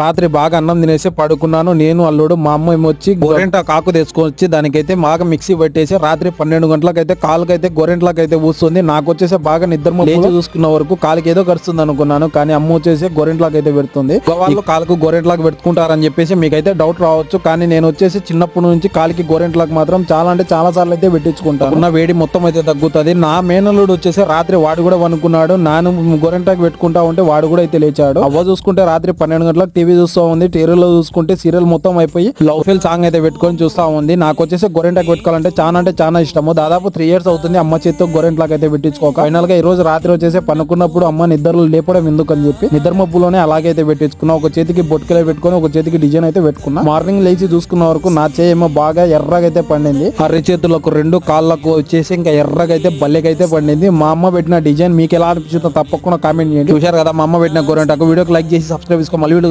రాత్రి బాగా అన్నం తినేసి పడుకున్నాను. నేను అల్లుడు మా అమ్మ వచ్చి గోరెంట కాకు తెచ్చుకొచ్చి దానికైతే బాగా మిక్సీ పెట్టేసి రాత్రి పన్నెండు గంటలకైతే కాలుకైతే గోరెంట్లకైతే ఊస్తుంది. నాకు వచ్చేసి బాగా నిద్ర లేచి చూసుకున్న వరకు కాలుకి ఏదో కరుస్తుంది అనుకున్నాను. కానీ అమ్మ వచ్చేసి గోరెంట్లకైతే పెడుతుంది. వాళ్ళు కాలుకు గోరెంట్లకు పెట్టుకుంటారని చెప్పేసి మీకైతే డౌట్ రావచ్చు. కానీ నేను వచ్చేసి చిన్నప్పటి నుంచి కాలికి గోరెంట్లకు మాత్రం చాలా అంటే చాలా సార్లు అయితే పెట్టించుకుంటాను. ఉన్న వేడి మొత్తం అయితే తగ్గుతుంది. నా మేనల్లుడు వచ్చేసి రాత్రి వాడు కూడా వనుకున్నాడు నాను గోరెంటాకి పెట్టుకుంటా ఉంటే వాడు కూడా అయితే లేచాడు. అవ్వ చూసుకుంటే రాత్రి పన్నెండు గంటలకు టీవీ చూస్తూ ఉంది. టీవీలో చూసుకుంటే సీరియల్ మొత్తం అయిపోయి లవ్ ఫెల్ సాంగ్ అయితే పెట్టుకొని చూస్తా ఉంది. నాకు వచ్చేసి గొరెంటాకి పెట్టుకోవాలంటే చాలా అంటే చాలా ఇష్టము. దాదాపు త్రీ ఇయర్స్ అవుతుంది అమ్మ చేతితో గొరెంట్లాకి అయితే పెట్టించుకోక. ఫైనల్గా ఈ రోజు రాత్రి వచ్చేసి పనుకున్నప్పుడు అమ్మ నిద్రలు లేపడం ఎందుకు అని చెప్పి నిద్ర మబ్బులోనే అలాగే అయితే పెట్టించుకున్నా. ఒక చేతికి బొట్టుకలే పెట్టుకొని ఒక చేతికి డిజైన్ అయితే పెట్టుకున్నా. మార్నింగ్ లేచి చూసుకున్న వరకు నా చేయి బాగా ఎర్రగా అయితే పండింది. అర్రి చేతులకు రెండు కాళ్ళకు వచ్చేసి ఇంకా ఎర్రగా అయితే బల్లెకైతే పండింది. మా అమ్మ పెట్టిన డిజైన్ మీకు ఎలా అనిపించిందో తప్పకుండా కామెంట్ చేయండి. చూశారు కదా మా అమ్మ పెట్టిన గొరెంటాకు వీడియోకి లైక్ చేసి సబ్స్క్రైబ్ చేసుకో. మళ్ళీ వీడియో